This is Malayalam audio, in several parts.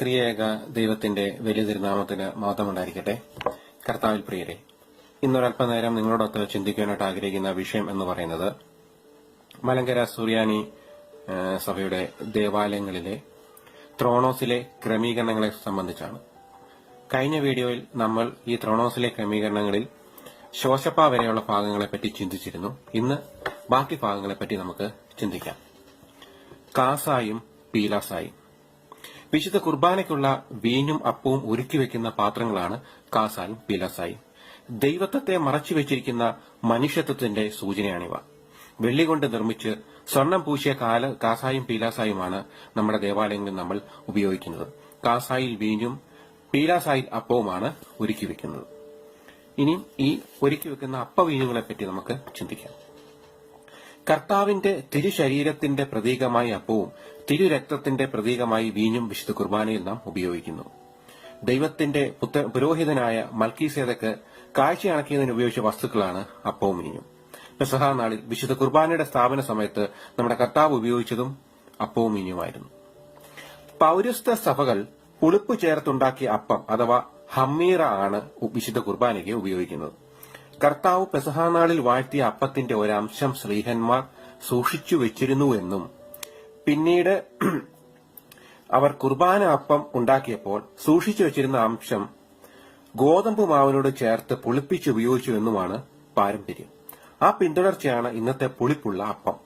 ത്രിയേക ദൈവത്തിന്റെ വലിയ തിരുനാമത്തിന് മാത്രമുണ്ടായിരിക്കട്ടെ കർത്താവിൽ പ്രിയരെ ഇന്നൊരല്പനേരം നിങ്ങളോടൊത്ത് ചിന്തിക്കാനായിട്ട് ആഗ്രഹിക്കുന്ന വിഷയം എന്ന് പറയുന്നത് മലങ്കര സൂര്യാനി സഭയുടെ ദേവാലയങ്ങളിലെ ത്രോണോസിലെ ക്രമീകരണങ്ങളെ സംബന്ധിച്ചാണ്. കഴിഞ്ഞ വീഡിയോയിൽ നമ്മൾ ഈ ത്രോണോസിലെ ക്രമീകരണങ്ങളിൽ ശോശപ്പ വരെയുള്ള ഭാഗങ്ങളെപ്പറ്റി ചിന്തിച്ചിരുന്നു. ഇന്ന് ബാക്കി ഭാഗങ്ങളെപ്പറ്റി നമുക്ക് ചിന്തിക്കാം. കാസായും പീലാസായും. വിശുദ്ധ കുർബാനയ്ക്കുള്ള വീഞ്ഞും അപ്പവും ഒരുക്കി വെക്കുന്ന പാത്രങ്ങളാണ് കാസായും പീലാസായും. ദൈവത്വത്തെ മറച്ചു വെച്ചിരിക്കുന്ന മനുഷ്യത്വത്തിന്റെ സൂചനയാണിവ. വെള്ളികൊണ്ട് നിർമ്മിച്ച് സ്വർണം പൂശിയ കാല കാസായും പീലാസായുമാണ് നമ്മുടെ ദേവാലയങ്ങളിൽ നമ്മൾ ഉപയോഗിക്കുന്നത്. കാസായിൽ വീഞ്ഞും പീലാസായിൽ അപ്പവുമാണ് ഒരുക്കി വെക്കുന്നത്. ഇനി ഈ ഒരുക്കി വെക്കുന്ന അപ്പവീഞ്ഞുകളെ പറ്റി നമുക്ക് ചിന്തിക്കാം. കർത്താവിന്റെ തിരുശരീരത്തിന്റെ പ്രതീകമായി അപ്പവും തിരുരക്തത്തിന്റെ പ്രതീകമായി വീഞ്ഞും വിശുദ്ധ കുർബാനയിൽ നാം ഉപയോഗിക്കുന്നു. ദൈവത്തിന്റെ പുരോഹിതനായ കാഴ്ച അണക്കിയതിന് ഉപയോഗിച്ച വസ്തുക്കളാണ് അപ്പവും വീഞ്ഞും. പെസഹ നാളിൽ വിശുദ്ധ കുർബാനയുടെ സ്ഥാപന സമയത്ത് നമ്മുടെ കർത്താവ് ഉപയോഗിച്ചതും അപ്പവും വീഞ്ഞുമായിരുന്നു. പൌരസ്ത സഭകൾ പുളിപ്പ് ചേർത്തുണ്ടാക്കിയ അപ്പം അഥവാ ഹമ്മീറ ആണ് വിശുദ്ധ കുർബാനയ്ക്ക് ഉപയോഗിക്കുന്നത്. കർത്താവ് പെസഹാനാളിൽ വാഴ്ത്തിയ അപ്പത്തിന്റെ ഒരംശം ശ്രീഹന്മാർ സൂക്ഷിച്ചു വെച്ചിരുന്നുവെന്നും പിന്നീട് അവർ കുർബാന അപ്പം ഉണ്ടാക്കിയപ്പോൾ സൂക്ഷിച്ചു വെച്ചിരുന്ന അംശം ഗോതമ്പ് മാവിനോട് ചേർത്ത് പുളിപ്പിച്ച് ഉപയോഗിച്ചു എന്നുമാണ് പാരമ്പര്യം. ആ പിന്തുടർച്ചയാണ് ഇന്നത്തെ പുളിപ്പുള്ള അപ്പം.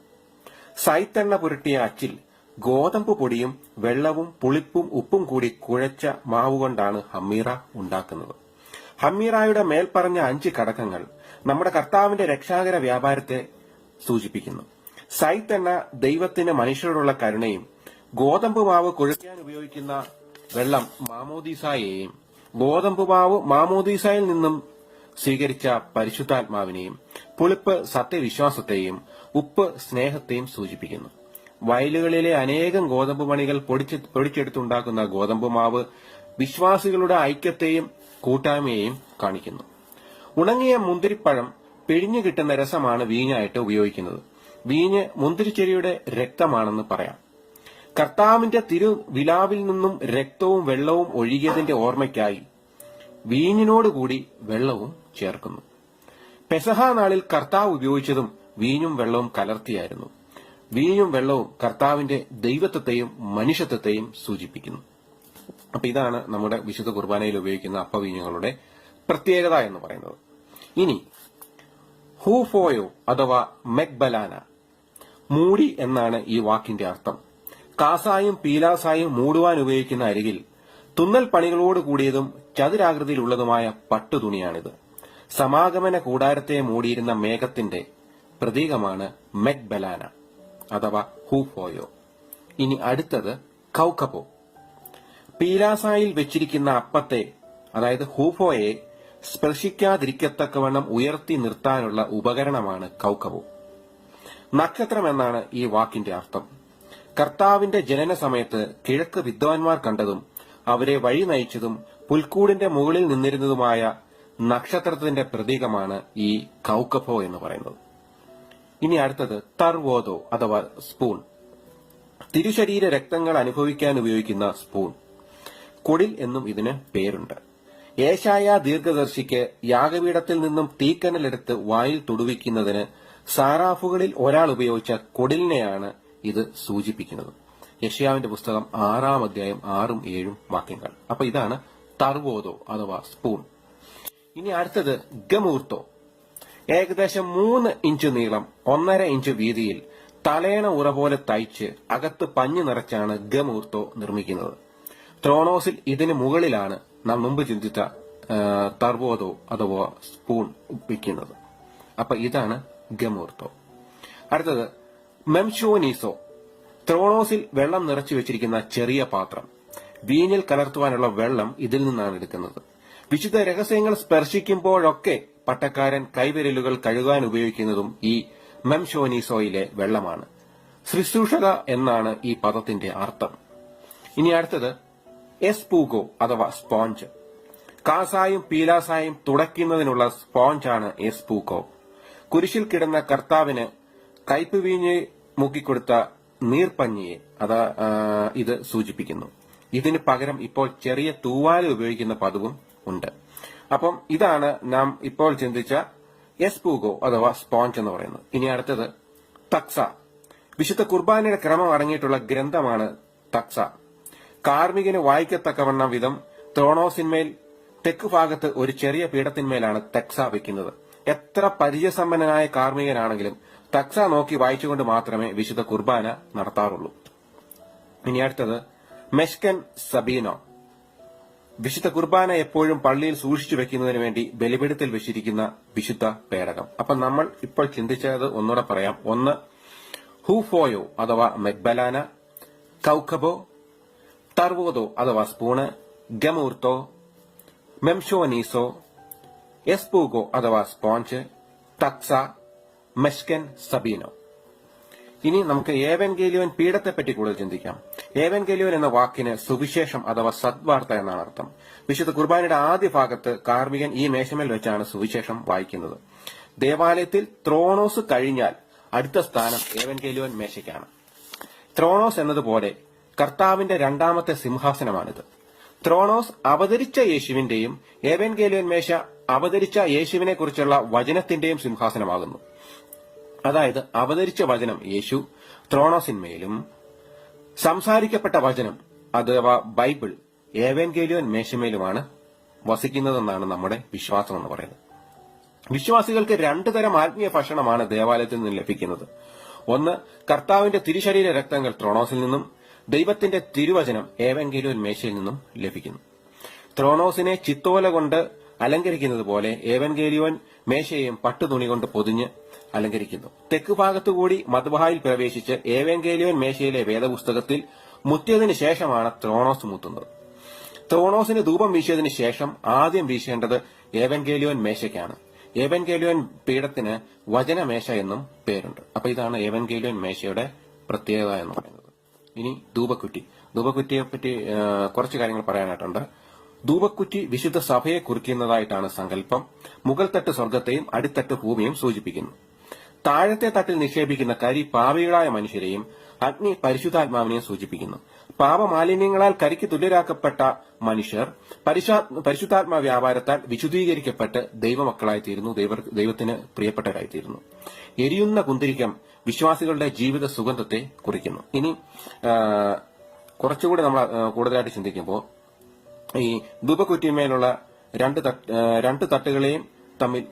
സൈത്തെണ്ണ പുരട്ടിയ അച്ചിൽ ഗോതമ്പ് പൊടിയും വെള്ളവും പുളിപ്പും ഉപ്പും കൂടി കുഴച്ച മാവ് കൊണ്ടാണ് ഹമ്മീറ ഉണ്ടാക്കുന്നത്. ഹമ്മീറായുടെ മേൽപ്പറഞ്ഞ അഞ്ച് ഘടകങ്ങൾ നമ്മുടെ കർത്താവിന്റെ രക്ഷാകര വ്യാപാരത്തെ സൂചിപ്പിക്കുന്നു. സൈത്ത് എന്ന ദൈവത്തിന് മനുഷ്യരോടുള്ള കരുണയും ഗോതമ്പ് മാവ് കുഴയ്ക്കാൻ ഉപയോഗിക്കുന്ന വെള്ളം മാമോദീസായെയും ഗോതമ്പ് മാവ് മാമോദീസായിൽ നിന്നും സ്വീകരിച്ച പരിശുദ്ധാത്മാവിനെയും പുളിപ്പ് സത്യവിശ്വാസത്തെയും ഉപ്പ് സ്നേഹത്തെയും സൂചിപ്പിക്കുന്നു. വയലുകളിലെ അനേകം ഗോതമ്പ് മണികൾ പൊടിച്ച് പൊടിച്ചെടുത്തുണ്ടാക്കുന്ന ഗോതമ്പ് മാവ് വിശ്വാസികളുടെ ഐക്യത്തെയും കൂട്ടായ്മയെയും കാണിക്കുന്നു. ഉണങ്ങിയ മുന്തിരിപ്പഴം പിഴിഞ്ഞു കിട്ടുന്ന രസമാണ് വീഞ്ഞായിട്ട് ഉപയോഗിക്കുന്നത്. വീഞ്ഞ് മുന്തിരിച്ചെടിയുടെ രക്തമാണെന്ന് പറയാം. കർത്താവിന്റെ തിരുവിലാവിൽ നിന്നും രക്തവും വെള്ളവും ഒഴുകിയതിന്റെ ഓർമ്മയ്ക്കായി വീഞ്ഞിനോടുകൂടി വെള്ളവും ചേർക്കുന്നു. പെസഹ നാളിൽ കർത്താവ് ഉപയോഗിച്ചതും വീഞ്ഞും വെള്ളവും കലർത്തിയായിരുന്നു. വീഞ്ഞും വെള്ളവും കർത്താവിന്റെ ദൈവത്വത്തെയും മനുഷ്യത്വത്തെയും സൂചിപ്പിക്കുന്നു. അപ്പൊ ഇതാണ് നമ്മുടെ വിശുദ്ധ കുർബാനയിൽ ഉപയോഗിക്കുന്ന അപ്പവീഞ്ഞുകളുടെ പ്രത്യേകത എന്ന് പറയുന്നത്. ഇനി ഹൂഫോയോ അഥവാ മെക്ബലാന. മൂടി എന്നാണ് ഈ വാക്കിന്റെ അർത്ഥം. കാസായും പീലാസായും മൂടുവാൻ ഉപയോഗിക്കുന്ന അരികിൽ തുന്നൽ പണികളോട് കൂടിയതും ചതുരാകൃതിയിലുള്ളതുമായ പട്ടുതുണിയാണിത്. സമാഗമന കൂടാരത്തെ മൂടിയിരുന്ന മേഘത്തിന്റെ പ്രതീകമാണ് മെക്ബലാന. അഥവാ ഹൂഫോയോ ഇനി അടുത്തത് കൗകപോ പീലാസായിൽ വെച്ചിരിക്കുന്ന അപ്പത്തെ അതായത് ഹൂഫോയെ സ്പർശിക്കാതിരിക്കത്തക്കവണ്ണം ഉയർത്തി നിർത്താനുള്ള ഉപകരണമാണ് കൗക്കവോ നക്ഷത്രം എന്നാണ് ഈ വാക്കിന്റെ അർത്ഥം. കർത്താവിന്റെ ജനന സമയത്ത് കിഴക്ക് വിദ്വാൻമാർ കണ്ടതും അവരെ വഴി നയിച്ചതും പുൽക്കൂടിന്റെ മുകളിൽ നിന്നിരുന്നതുമായ നക്ഷത്രത്തിന്റെ പ്രതീകമാണ് ഈ കൗക്കഫോ എന്ന് പറയുന്നത്. ഇനി അടുത്തത് തർവോദോ അഥവാ സ്പൂൺ. തിരുശരീര രക്തങ്ങൾ അനുഭവിക്കാൻ ഉപയോഗിക്കുന്ന സ്പൂൺ. കൊടിൽ എന്നും ഇതിന് പേരുണ്ട്. ഏശായ ദീർഘദർശിക്ക് യാഗപീഠത്തിൽ നിന്നും തീക്കനലെടുത്ത് വായിൽ തുടുവിക്കുന്നതിന് സാറാഫുകളിൽ ഒരാൾ ഉപയോഗിച്ച കൊടിലിനെയാണ് ഇത് സൂചിപ്പിക്കുന്നത്. യഷ്യാവിന്റെ പുസ്തകം ആറാം അധ്യായം ആറും ഏഴും വാക്യങ്ങൾ. അപ്പൊ ഇതാണ് തർവോദോ അഥവാ സ്പൂൺ. ഇനി അടുത്തത് ഗമൂർത്തോ. ഏകദേശം മൂന്ന് ഇഞ്ച് നീളം ഒന്നര ഇഞ്ച് വീതിയിൽ തലേണ ഉറ പോലെ തയ്ച്ച് അകത്ത് പഞ്ഞു നിറച്ചാണ് ഗമൂർത്തോ നിർമ്മിക്കുന്നത്. ത്രോണോസിൽ ഇതിന് മുകളിലാണ് നാം മുമ്പ് ചിന്തിച്ച തർവോദോ അഥവാ സ്പൂൺ വയ്ക്കുന്നത്. അപ്പൊ ഇതാണ് ഗമൂർത്തോ. അടുത്തത് മെംഷോനീസോ ത്രോണോസിൽ വെള്ളം നിറച്ചു വെച്ചിരിക്കുന്ന ചെറിയ പാത്രം. വീഞ്ഞിൽ കലർത്തുവാനുള്ള വെള്ളം ഇതിൽ നിന്നാണ് എടുക്കുന്നത്. വിശുദ്ധ രഹസ്യങ്ങൾ സ്പർശിക്കുമ്പോഴൊക്കെ പട്ടക്കാരൻ കൈവിരലുകൾ കഴുകാൻ ഉപയോഗിക്കുന്നതും ഈ മെംഷോനീസോയിലെ വെള്ളമാണ്. ശുശ്രൂഷക എന്നാണ് ഈ പദത്തിന്റെ അർത്ഥം. ഇനി അടുത്തത് എസ്പൂഗോ അഥവാ സ്പോഞ്ച്. കാസായും പീലാസായും തുടയ്ക്കുന്നതിനുള്ള സ്പോഞ്ചാണ് എസ്പൂഗോ. കുരിശിൽ കിടന്ന കർത്താവിന് കയ്പ് വീഞ്ഞ് മുക്കിക്കൊടുത്ത നീർപ്പഞ്ഞിയെ അതാ ഇത് സൂചിപ്പിക്കുന്നു. ഇതിന് പകരം ഇപ്പോൾ ചെറിയ തൂവാല ഉപയോഗിക്കുന്ന പദവും ഉണ്ട്. അപ്പം ഇതാണ് നാം ഇപ്പോൾ ചിന്തിച്ച എസ്പൂഗോ അഥവാ സ്പോഞ്ച് എന്ന് പറയുന്നത്. ഇനി അടുത്തത് തക്സ. വിശുദ്ധ കുർബാനയുടെ ക്രമം അടങ്ങിയിട്ടുള്ള ഗ്രന്ഥമാണ് തക്സ. കാർമികന് വായിക്കത്തക്കവണ്ണം വിധം ത്രോണോസിന്മേൽ തെക്ക് ഭാഗത്ത് ഒരു ചെറിയ പീഠത്തിന്മേലാണ് തക്സ വെക്കുന്നത്. എത്ര പരിചയസമ്പന്നനായ കാർമികനാണെങ്കിലും തക്സ നോക്കി വായിച്ചുകൊണ്ട് മാത്രമേ വിശുദ്ധ കുർബാന നടത്താറുള്ളൂ. ഇനി അടുത്തത് മെഷ്കൻ സബീനോ. വിശുദ്ധ കുർബാന എപ്പോഴും പള്ളിയിൽ സൂക്ഷിച്ചു വെക്കുന്നതിന് വേണ്ടി ബലിപീഠത്തിൽ വെച്ചിരിക്കുന്ന വിശുദ്ധ പേടകം. അപ്പൊ നമ്മൾ ഇപ്പോൾ ചിന്തിച്ചത് ഒന്നുകൂടെ പറയാം. ഒന്ന് ഹൂഫോയോ അഥവാ മെഗ്ബലാന കൌഖബോ ടർവോദോ അഥവാ സ്പൂണ് ഗമൂർത്തോ മെംഷോനീസോ എസ്പൂഗോ അഥവാ സ്പോഞ്ച് തക്സ മെഷ്കൻ സബീനോ. ഇനി നമുക്ക് ഏവൻ ഗേലിയോൻ പീഠത്തെപ്പറ്റി കൂടുതൽ ചിന്തിക്കാം. ഏവൻ ഗേലിയോൻ എന്ന വാക്കിന് സുവിശേഷം അഥവാ സദ്വാർത്ത എന്നാണ് അർത്ഥം. വിശുദ്ധ കുർബാനയുടെ ആദ്യ ഭാഗത്ത് കാർമികൻ ഈ മേശമേൽ വെച്ചാണ് സുവിശേഷം വായിക്കുന്നത്. ദേവാലയത്തിൽ ത്രോണോസ് കഴിഞ്ഞാൽ അടുത്ത സ്ഥാനം ഏവൻ ഗേലിയോൻ മേശയ്ക്കാണ്. ത്രോണോസ് എന്നതുപോലെ കർത്താവിന്റെ രണ്ടാമത്തെ സിംഹാസനമാണിത്. ത്രോണോസ് അവതരിച്ച യേശുവിന്റെയും ഏവൻ ഗേലിയോൻ മേശ അവതരിച്ച യേശുവിനെ കുറിച്ചുള്ള വചനത്തിന്റെയും സിംഹാസനമാകുന്നു. അതായത് അവതരിച്ച വചനം യേശു ത്രോണോസിന്മേലും സംസാരിക്കപ്പെട്ട വചനം അഥവാ ബൈബിൾ ഏവൻകേലിയൻ മേശമേലുമാണ് വസിക്കുന്നതെന്നാണ് നമ്മുടെ വിശ്വാസം എന്ന് പറയുന്നത്. വിശ്വാസികൾക്ക് രണ്ടു തരം ആത്മീയ ഭക്ഷണമാണ് ദേവാലയത്തിൽ നിന്ന് ലഭിക്കുന്നത്. ഒന്ന് കർത്താവിന്റെ തിരുശരീര രക്തങ്ങൾ ത്രോണോസിൽ നിന്നും ദൈവത്തിന്റെ തിരുവചനം ഏവൻകേലിയൻ മേശയിൽ നിന്നും ലഭിക്കുന്നു. ത്രോണോസിനെ ചിത്തോല കൊണ്ട് അലങ്കരിക്കുന്നത് പോലെ ഏവൻഗേലിയോൻ മേശയെയും പട്ടുതുണി കൊണ്ട് പൊതിഞ്ഞ് അലങ്കരിക്കുന്നു. തെക്ക് ഭാഗത്തുകൂടി മധുബായിൽ പ്രവേശിച്ച് ഏവൻഗേലിയോൻ മേശയിലെ വേദപുസ്തകത്തിൽ മുത്തിയതിനു ശേഷമാണ് ത്രോണോസ് മുത്തുന്നത്. ത്രോണോസിന് ധൂപം വീശിയതിനു ശേഷം ആദ്യം വീശേണ്ടത് ഏവൻഗേലിയോൻ മേശയ്ക്കാണ്. ഏവൻഗേലിയോൻ പീഠത്തിന് വചനമേശ എന്നും പേരുണ്ട്. അപ്പൊ ഇതാണ് ഏവൻഗേലിയോൻ മേശയുടെ പ്രത്യേകത എന്ന് പറയുന്നത്. ഇനി ധൂപക്കുറ്റി. ധൂപക്കുറ്റിയെ പറ്റി കുറച്ച് കാര്യങ്ങൾ പറയാനായിട്ടുണ്ട്. ധൂപക്കുറ്റി വിശുദ്ധ സഭയെ കുറിക്കുന്നതായിട്ടാണ് സങ്കല്പം. മുകൾത്തട്ട് തട്ട് സ്വർഗത്തെയും അടിത്തട്ട് ഭൂമിയും സൂചിപ്പിക്കുന്നു. താഴത്തെ തട്ടിൽ നിക്ഷേപിക്കുന്ന കരി പാപികളായ മനുഷ്യരെയും അഗ്നി പരിശുദ്ധാത്മാവിനെയും സൂചിപ്പിക്കുന്നു. പാപമാലിന്യങ്ങളാൽ കരിക്ക് തുല്യരാക്കപ്പെട്ട മനുഷ്യർ പരിശുദ്ധാത്മ വ്യാപാരത്താൽ വിശുദ്ധീകരിക്കപ്പെട്ട് ദൈവമക്കളായിത്തീരുന്നു. തീരുന്നു ദൈവത്തിന് പ്രിയപ്പെട്ടവരായിത്തീരുന്നു എരിയുന്ന കുന്തിരിക്കം വിശ്വാസികളുടെ ജീവിത സുഗന്ധത്തെ കുറിക്കുന്നു. ഇനി കുറച്ചുകൂടി നമ്മൾ കൂടുതലായിട്ട് ചിന്തിക്കുമ്പോൾ ഈ ധൂപക്കുറ്റിമേലുള്ള രണ്ട് രണ്ട് തട്ടുകളെയും തമ്മിൽ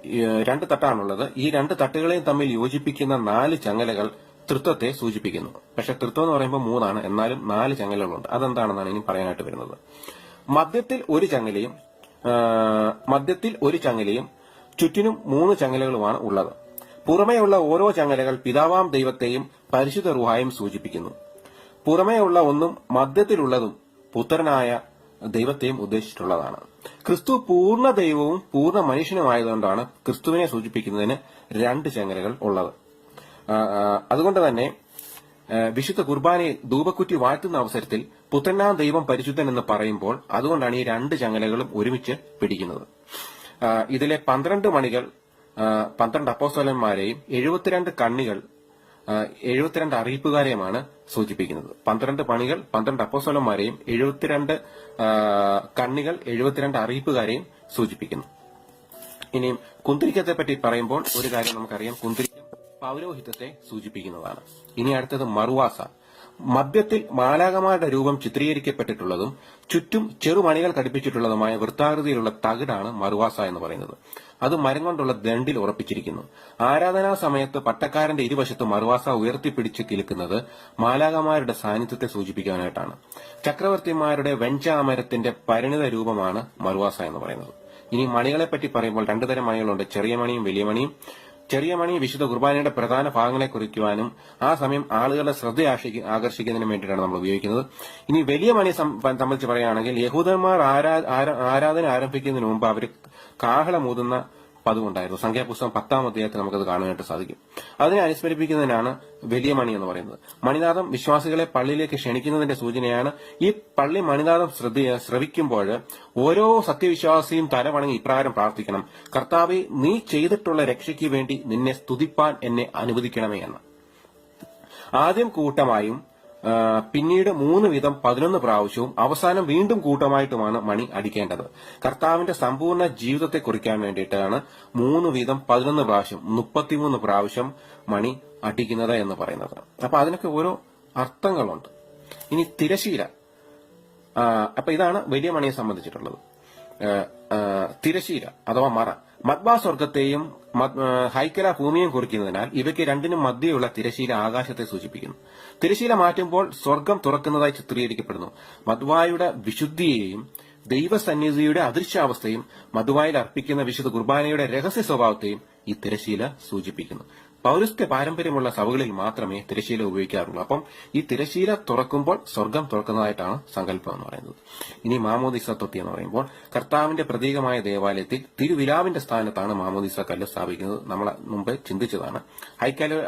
രണ്ട് തട്ടാണുള്ളത്. ഈ രണ്ട് തട്ടുകളെയും തമ്മിൽ യോജിപ്പിക്കുന്ന നാല് ചങ്ങലകൾ തൃത്വത്തെ സൂചിപ്പിക്കുന്നു. പക്ഷെ തൃത്വം എന്ന് പറയുമ്പോൾ മൂന്നാണ്. എന്നാലും നാല് ചങ്ങലകളുണ്ട്. അതെന്താണെന്നാണ് ഇനി പറയാനായിട്ട് വരുന്നത്. മദ്യത്തിൽ ഒരു ചങ്ങലയും മദ്യത്തിൽ ഒരു ചങ്ങലയും ചുറ്റിനും മൂന്ന് ചങ്ങലകളുമാണ് ഉള്ളത്. പുറമേയുള്ള ഓരോ ചങ്ങലകൾ പിതാവാം ദൈവത്തെയും പരിശുദ്ധ റുഹായും സൂചിപ്പിക്കുന്നു. പുറമേയുള്ള ഒന്നും മദ്യത്തിലുള്ളതും പുത്രനായ ദൈവത്തെയും ഉദ്ദേശിച്ചിട്ടുള്ളതാണ്. ക്രിസ്തു പൂർണ ദൈവവും പൂർണ മനുഷ്യനുമായതുകൊണ്ടാണ് ക്രിസ്തുവിനെ സൂചിപ്പിക്കുന്നതിന് രണ്ട് ചങ്ങലകൾ ഉള്ളത്. അതുകൊണ്ട് തന്നെ വിശുദ്ധ കുർബാനയിൽ ധൂപക്കുറ്റി വാഴ്ത്തുന്ന അവസരത്തിൽ പുത്രനാം ദൈവം പരിശുദ്ധൻ എന്ന് പറയുമ്പോൾ അതുകൊണ്ടാണ് ഈ രണ്ട് ചങ്ങലകളും ഒരുമിച്ച് പിടിക്കുന്നത്. ഇതിലെ പന്ത്രണ്ട് മണികൾ പന്ത്രണ്ട് അപ്പോസ്തലന്മാരെയും എഴുപത്തിരണ്ട് കണ്ണികൾ എഴുപത്തിരണ്ട് അറിയിപ്പുകാരെയുമാണ് സൂചിപ്പിക്കുന്നത്. പന്ത്രണ്ട് പണികൾ പന്ത്രണ്ട് അപ്പോസ്തലന്മാരെയും എഴുപത്തിരണ്ട് കണ്ണികൾ എഴുപത്തിരണ്ട് അറിയിപ്പുകാരെയും സൂചിപ്പിക്കുന്നു. ഇനിയും കുന്തിരിക്കത്തെ പറ്റി പറയുമ്പോൾ ഒരു കാര്യം നമുക്കറിയാം. കുന്തിരിക്കം പൗരോഹിത്യത്തെ സൂചിപ്പിക്കുന്നതാണ്. ഇനി അടുത്തത് മറുവാസ. മധ്യത്തിൽ മാലാകമാരുടെ രൂപം ചിത്രീകരിക്കപ്പെട്ടിട്ടുള്ളതും ചുറ്റും ചെറുമണികൾ ഘടിപ്പിച്ചിട്ടുള്ളതുമായ വൃത്താകൃതിയിലുള്ള തകിടാണ് മറുവാസ എന്ന് പറയുന്നത്. അത് മരം കൊണ്ടുള്ള ദണ്ടിൽ ഉറപ്പിച്ചിരിക്കുന്നു. ആരാധനാ സമയത്ത് പട്ടക്കാരന്റെ ഇരുവശത്ത് മറുവാസ ഉയർത്തിപ്പിടിച്ച് കിലുക്കുന്നത് മാലാകമാരുടെ സാന്നിധ്യത്തെ സൂചിപ്പിക്കാനായിട്ടാണ്. ചക്രവർത്തിമാരുടെ വെഞ്ചാമരത്തിന്റെ പരിണിത രൂപമാണ് മറുവാസ എന്ന് പറയുന്നത്. ഇനി മണികളെപ്പറ്റി പറയുമ്പോൾ രണ്ടു തരം മണികളുണ്ട്. ചെറിയ മണിയും വലിയ മണിയും. ചെറിയ മണി വിശുദ്ധ കുർബാനയുടെ പ്രധാന ഭാഗങ്ങളെ കുറിക്കുവാനും ആ സമയം ആളുകളുടെ ശ്രദ്ധ ആകർഷിക്ക- ആകർഷിക്കുന്നതിനും വേണ്ടിയിട്ടാണ് നമ്മൾ ഉപയോഗിക്കുന്നത്. ഇനി വലിയ മണി സംബന്ധിച്ച് പറയുകയാണെങ്കിൽ യഹൂദന്മാർ ആരാ- ആരാ- ആരാധന ആരംഭിക്കുന്നതിന് മുമ്പ് അവർ കാഹളമൂതുന്ന പതിവുണ്ടായിരുന്നു. സംഖ്യാപുസ്തകം പത്താം അധ്യായത്തിൽ നമുക്കത് കാണാനായിട്ട് സാധിക്കും. അതിനെ അനുസ്മരിപ്പിക്കുന്നതിനാണ് വലിയ മണി എന്ന് പറയുന്നത്. മണിനാഥം വിശ്വാസികളെ പള്ളിയിലേക്ക് ക്ഷണിക്കുന്നതിന്റെ സൂചനയാണ് ഈ പള്ളി മണിനാഥം ശ്രവിക്കുമ്പോൾ ഓരോ സത്യവിശ്വാസിയും തലവണങ്ങി ഇപ്രകാരം പ്രാർത്ഥിക്കണം. കർത്താവെ നീ ചെയ്തിട്ടുള്ള രക്ഷയ്ക്ക് വേണ്ടി നിന്നെ സ്തുതിപ്പാൻ എന്നെ അനുവദിക്കണമേ എന്ന്. ആദ്യം കൂട്ടമായും പിന്നീട് മൂന്ന് വീതം പതിനൊന്ന് പ്രാവശ്യവും അവസാനം വീണ്ടും കൂട്ടമായിട്ടുമാണ് മണി അടിക്കേണ്ടത്. കർത്താവിന്റെ സമ്പൂർണ ജീവിതത്തെ കുറിക്കാൻ വേണ്ടിയിട്ടാണ് മൂന്ന് വീതം പതിനൊന്ന് പ്രാവശ്യം മുപ്പത്തിമൂന്ന് പ്രാവശ്യം മണി അടിക്കുന്നത് എന്ന് പറയുന്നത്. അപ്പൊ അതിനൊക്കെ ഓരോ അർത്ഥങ്ങളുണ്ട്. ഇനി തിരശീല അപ്പൊ ഇതാണ് വലിയ മണിയെ സംബന്ധിച്ചിട്ടുള്ളത്. തിരശീല അഥവാ മറ. മദ്ബാ സ്വർഗത്തെയും ഹൈക്കല ഭൂമിയും കുറിക്കുന്നതിനാൽ ഇവയ്ക്ക് രണ്ടിനും മധ്യയുള്ള തിരശീല ആകാശത്തെ സൂചിപ്പിക്കുന്നു. തിരശീല മാറ്റുമ്പോൾ സ്വർഗം തുറക്കുന്നതായി ചിത്രീകരിക്കപ്പെടുന്നു. മദ്വായുടെ വിശുദ്ധിയെയും ദൈവസന്നിധിയുടെ അദൃശ്യാവസ്ഥയും മധുവായിൽ അർപ്പിക്കുന്ന വിശുദ്ധ കുർബാനയുടെ രഹസ്യ സ്വഭാവത്തെയും ഈ തിരശീല സൂചിപ്പിക്കുന്നു. പൗരസ്ത്യ പാരമ്പര്യമുള്ള സഭകളിൽ മാത്രമേ തിരശീല ഉപയോഗിക്കാറുള്ളൂ. അപ്പം ഈ തിരശീല തുറക്കുമ്പോൾ സ്വർഗം തുറക്കുന്നതായിട്ടാണ് സങ്കല്പം എന്ന് പറയുന്നത്. ഇനി മാമോദിസ തൊട്ടി എന്ന് പറയുമ്പോൾ കർത്താവിന്റെ പ്രതീകമായ ദേവാലയത്തിൽ തിരുവിലാവിന്റെ സ്ഥാനത്താണ് മാമോദിസ കല്ല് സ്ഥാപിക്കുന്നത്. നമ്മൾ മുമ്പ് ചിന്തിച്ചതാണ്.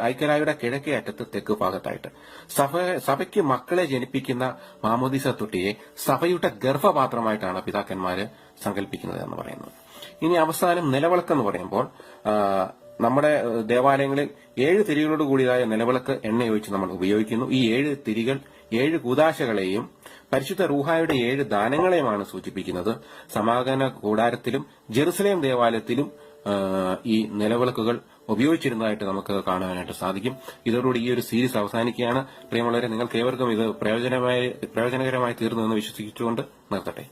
ഐക്യരായുടെ കിഴക്കേ അറ്റത്ത് തെക്ക് ഭാഗത്തായിട്ട്. സഭ സഭയ്ക്ക് മക്കളെ ജനിപ്പിക്കുന്ന മാമോദിസ തൊട്ടിയെ സഭയുടെ ഗർഭപാത്രമായിട്ടാണ് പിതാക്കന്മാര് സങ്കല്പിക്കുന്നത് എന്ന് പറയുന്നത്. ഇനി അവസാനം നിലവിളക്കെന്ന് പറയുമ്പോൾ നമ്മുടെ ദേവാലയങ്ങളിൽ ഏഴ് തിരികളോട് കൂടിയതായ നിലവിളക്ക് എണ്ണ എണ്ണയൊഴിച്ച് നമ്മൾ ഉപയോഗിക്കുന്നു. ഈ ഏഴ് തിരികൾ ഏഴ് കൂതാശകളെയും പരിശുദ്ധ റൂഹായുടെ ഏഴ് ദാനങ്ങളെയുമാണ് സൂചിപ്പിക്കുന്നത്. സമാഗമന കൂടാരത്തിലും ജെറുസലേം ദേവാലയത്തിലും ഈ നിലവിളക്കുകൾ ഉപയോഗിച്ചിരുന്നതായിട്ട് നമുക്ക് കാണുവാനായിട്ട് സാധിക്കും. ഇതോടുകൂടി ഈ ഒരു സീരീസ് അവസാനിക്കുകയാണ്. പ്രിയമുള്ളവരെ നിങ്ങൾക്ക് ഏവർക്കും ഇത് പ്രയോജനമായി പ്രയോജനകരമായി തീർന്നു എന്ന് വിശ്വസിച്ചുകൊണ്ട് നിർത്തട്ടെ.